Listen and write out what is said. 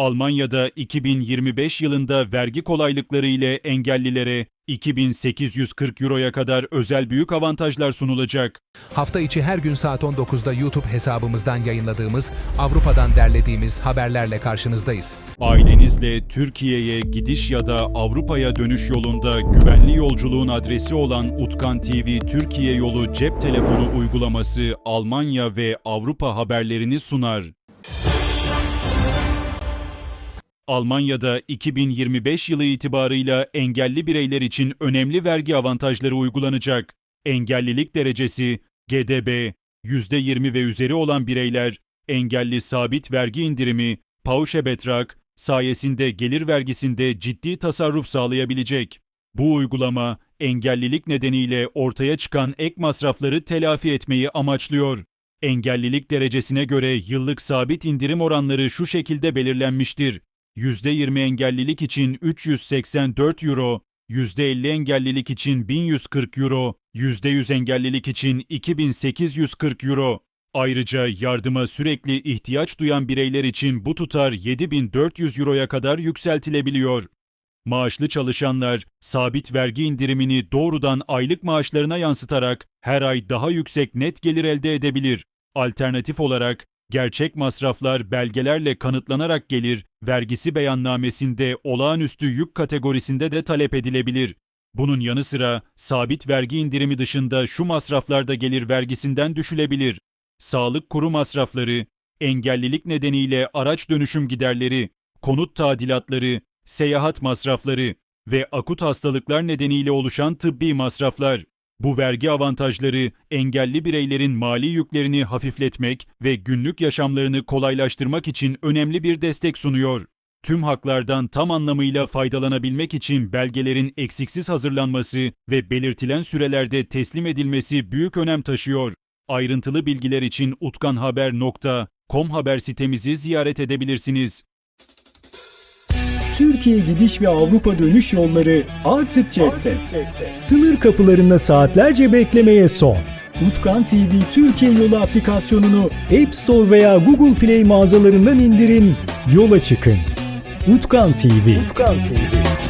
Almanya'da 2025 yılında vergi kolaylıkları ile engellilere 2840 euroya kadar özel büyük avantajlar sunulacak. Hafta içi her gün saat 19'da YouTube hesabımızdan yayınladığımız, Avrupa'dan derlediğimiz haberlerle karşınızdayız. Ailenizle Türkiye'ye gidiş ya da Avrupa'ya dönüş yolunda güvenli yolculuğun adresi olan Utkan TV Türkiye yolu cep telefonu uygulaması Almanya ve Avrupa haberlerini sunar. Almanya'da 2025 yılı itibarıyla engelli bireyler için önemli vergi avantajları uygulanacak. Engellilik derecesi GDB %20 ve üzeri olan bireyler engelli sabit vergi indirimi Pauschebetrak sayesinde gelir vergisinde ciddi tasarruf sağlayabilecek. Bu uygulama engellilik nedeniyle ortaya çıkan ek masrafları telafi etmeyi amaçlıyor. Engellilik derecesine göre yıllık sabit indirim oranları şu şekilde belirlenmiştir. %20 engellilik için 384 euro, %50 engellilik için 1140 euro, %100 engellilik için 2840 euro. Ayrıca yardıma sürekli ihtiyaç duyan bireyler için bu tutar 7400 euroya kadar yükseltilebiliyor. Maaşlı çalışanlar sabit vergi indirimini doğrudan aylık maaşlarına yansıtarak her ay daha yüksek net gelir elde edebilir. Alternatif olarak gerçek masraflar belgelerle kanıtlanarak gelir, vergisi beyannamesinde olağanüstü yük kategorisinde de talep edilebilir. Bunun yanı sıra sabit vergi indirimi dışında şu masraflar da gelir vergisinden düşülebilir. Sağlık kuru masrafları, engellilik nedeniyle araç dönüşüm giderleri, konut tadilatları, seyahat masrafları ve akut hastalıklar nedeniyle oluşan tıbbi masraflar. Bu vergi avantajları engelli bireylerin mali yüklerini hafifletmek ve günlük yaşamlarını kolaylaştırmak için önemli bir destek sunuyor. Tüm haklardan tam anlamıyla faydalanabilmek için belgelerin eksiksiz hazırlanması ve belirtilen sürelerde teslim edilmesi büyük önem taşıyor. Ayrıntılı bilgiler için utkanhaber.com haber sitemizi ziyaret edebilirsiniz. Türkiye gidiş ve Avrupa dönüş yolları artık cepte. Sınır kapılarında saatlerce beklemeye son. Utkan TV Türkiye Yolu aplikasyonunu App Store veya Google Play mağazalarından indirin, yola çıkın. Utkan TV. Utkan TV.